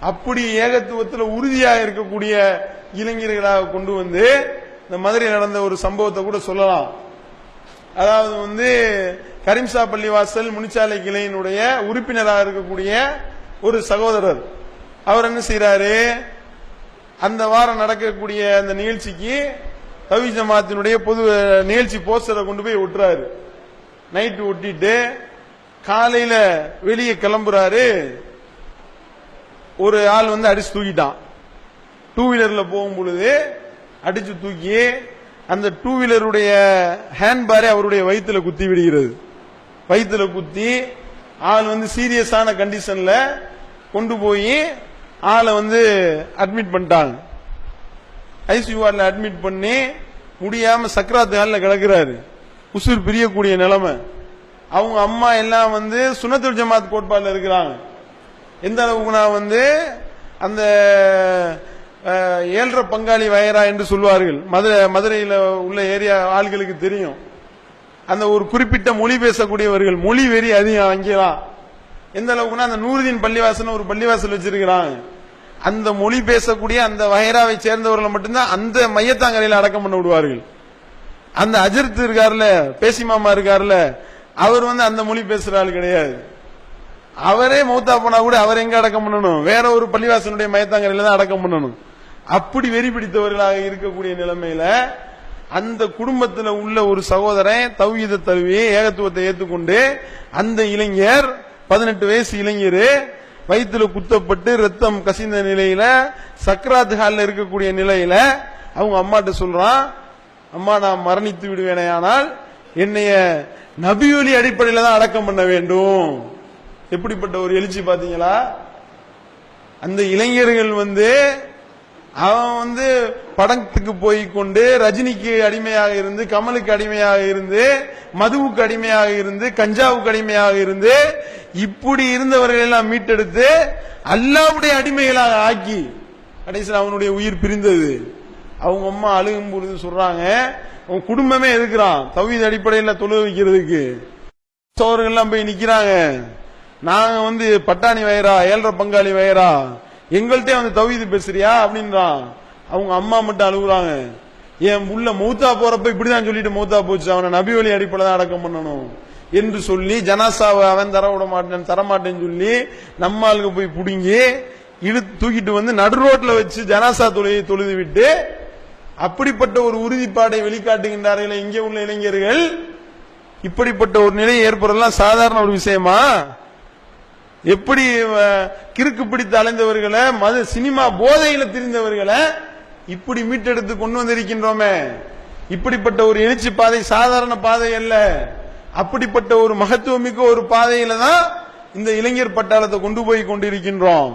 அப்படி ஏகத்துவத்தில் உறுதியாக இருக்கக்கூடிய இளைஞர்களாக கொண்டு வந்து இந்த மதுரையில் நடந்த ஒரு சம்பவத்தை கூட சொல்லலாம். அதாவது வந்து கரிம்சா பள்ளிவாசல் முனிச்சாலை கிளையினுடைய உறுப்பினராக இருக்கக்கூடிய ஒரு சகோதரர். அவர் என்ன செய்யறாரு அந்த வாரம் நடக்கக்கூடிய அந்த நிகழ்ச்சிக்கு தவி ஜமாத்தினுடைய பொது நிகழ்ச்சி போஸ்டரை கொண்டு போய் ஒட்டுறாரு. நைட்டு ஒட்டிட்டு காலையில வெளியே கிளம்புறாரு. ஒரு ஆள் வந்து அடிச்சு தூக்கிட்டான். டூ வீலர்ல போகும் பொழுது அடிச்சு தூக்கி அந்த டூ வீலருடைய ஹேண்ட்பாரை அவருடைய வயிற்றுல குத்தி விடுகிறது. வயிற்றுல குத்தி ஆள் வந்து சீரியஸான கண்டிஷன்ல கொண்டு போய் ஆளை வந்து அட்மிட் பண்ணிட்டாங்க ஐசியூ வார்டில் அட்மிட் பண்ணி முடியாம சக்கராத்து ஹாலில் கிடக்குறாரு. உசுர் பிரியக்கூடிய நிலைமை. அவங்க அம்மா எல்லாம் வந்து சுனத்துல் ஜமாத் கோட்பாட்டில் இருக்கிறாங்க. எந்த அளவுக்குனா வந்து அந்த அஹ், ஏழ்ற பங்காளி வயரா என்று சொல்வார்கள். மதுரை மதுரையில் உள்ள ஏரியா ஆள்களுக்கு தெரியும். அந்த ஒரு குறிப்பிட்ட மொழி பேசக்கூடியவர்கள் மொழி வெறி அதிகம் அங்கேலாம் எந்த அளவுக்குன்னா அந்த நூறுதீன் பள்ளிவாசல் ஒரு பள்ளிவாசல் வச்சிருக்கிறாங்க. அந்த மொழி பேசக்கூடிய அந்த வயராவை சேர்ந்தவர்களை மட்டும்தான் அந்த மையத்தாங்கரையில் அடக்கம் பண்ண விடுவார்கள். அந்த அஜித் இருக்காருல பேசி மாமா இருக்காருல அவர் வந்து அந்த மொழி பேசுற ஆள் கிடையாது. அவரே மௌத்தா போனா கூட அவர் எங்க அடக்கம் பண்ணணும்? வேற ஒரு பள்ளிவாசனுடைய மயத்தாங்கரையில தான் அடக்கம் பண்ணணும். அப்படி வெறி பிடித்தவர்களாக இருக்கக்கூடிய நிலைமையில அந்த குடும்பத்தில் உள்ள ஒரு சகோதரன் தௌஹீத தழுவி ஏகத்துவத்தை ஏற்றுக்கொண்டு அந்த இளைஞர் பதினெட்டு வயசு இளைஞர் வயிற்றுல குத்தப்பட்டு ரத்தம் கசிந்த நிலையில சக்கராத் ஹால்ல இருக்கக்கூடிய நிலையில அவங்க அம்மாட்ட சொல்றான் அம்மா நான் மரணித்து விடுவேனே ஆனால் என்னைய நபியொலி அடிப்படையில தான் அடக்கம் பண்ண வேண்டும். எப்படிப்பட்ட ஒரு எழுச்சி பாத்தீங்களா அந்த இளைஞர்கள் வந்து அவன் வந்து படத்துக்கு போய் கொண்டு ரஜினிக்கு அடிமையாக இருந்து கமலுக்கு அடிமையாக இருந்து மதுவுக்கு அடிமையாக இருந்து கஞ்சாவுக்கு அடிமையாக இருந்து இப்படி இருந்தவர்கள் எல்லாம் மீட்டெடுத்து அல்லாவுடைய அடிமைகளாக ஆக்கி கடைசியில் அவனுடைய உயிர் பிரிந்தது. அவங்க அம்மா அழுகும் பொழுது சொல்றாங்க அவன் குடும்பமே இருக்கிறான் தவீத அடிப்படையில் தொழில் வைக்கிறதுக்கு போய் நிக்கிறாங்க. நாங்க வந்து பட்டாணி வயரா ஏழரை பங்காளி வயரா எங்கள்கிட்ட வந்து தவிது பேசுறியா அப்படின்றான். அவங்க அம்மா மட்டும் அழுகுறாங்க. என் உள்ள மௌத்தா போறப்ப இப்படிதான் சொல்லிட்டு மௌத்தா போச்சு. அவனை நபி வழி அடிப்படை தான் அடக்கம் பண்ணணும் என்று சொல்லி ஜனாசாவை அவன் தர விட மாட்டேன் தரமாட்டேன்னு சொல்லி நம்ம ஆளுக்கு போய் பிடுங்கி இழுத்து தூக்கிட்டு வந்து நடு ரோட்ல வச்சு ஜனாசா தொழுகை தொழுது விட்டு அப்படிப்பட்ட ஒரு உறுதிப்பாடை வெளிக்காட்டுகின்றார்கள் இங்கே உள்ள இளைஞர்கள். இப்படிப்பட்ட ஒரு நிலை ஏற்படலாம் சாதாரண ஒரு விஷயமா? எப்படி கிறுக்கு பிடித்து அலைந்தவர்களை மது சினிமா போதையில திரிந்தவர்களை இப்படி மீட்டெடுத்து கொண்டு வந்திருக்கின்றோமே. இப்படிப்பட்ட ஒரு எழுச்சி பாதை சாதாரண பாதை அல்ல. அப்படிப்பட்ட ஒரு மகத்துவமிக்க ஒரு பாதையில தான் இந்த இளைஞர் பட்டாளத்தை கொண்டு போய் கொண்டிருக்கின்றோம்.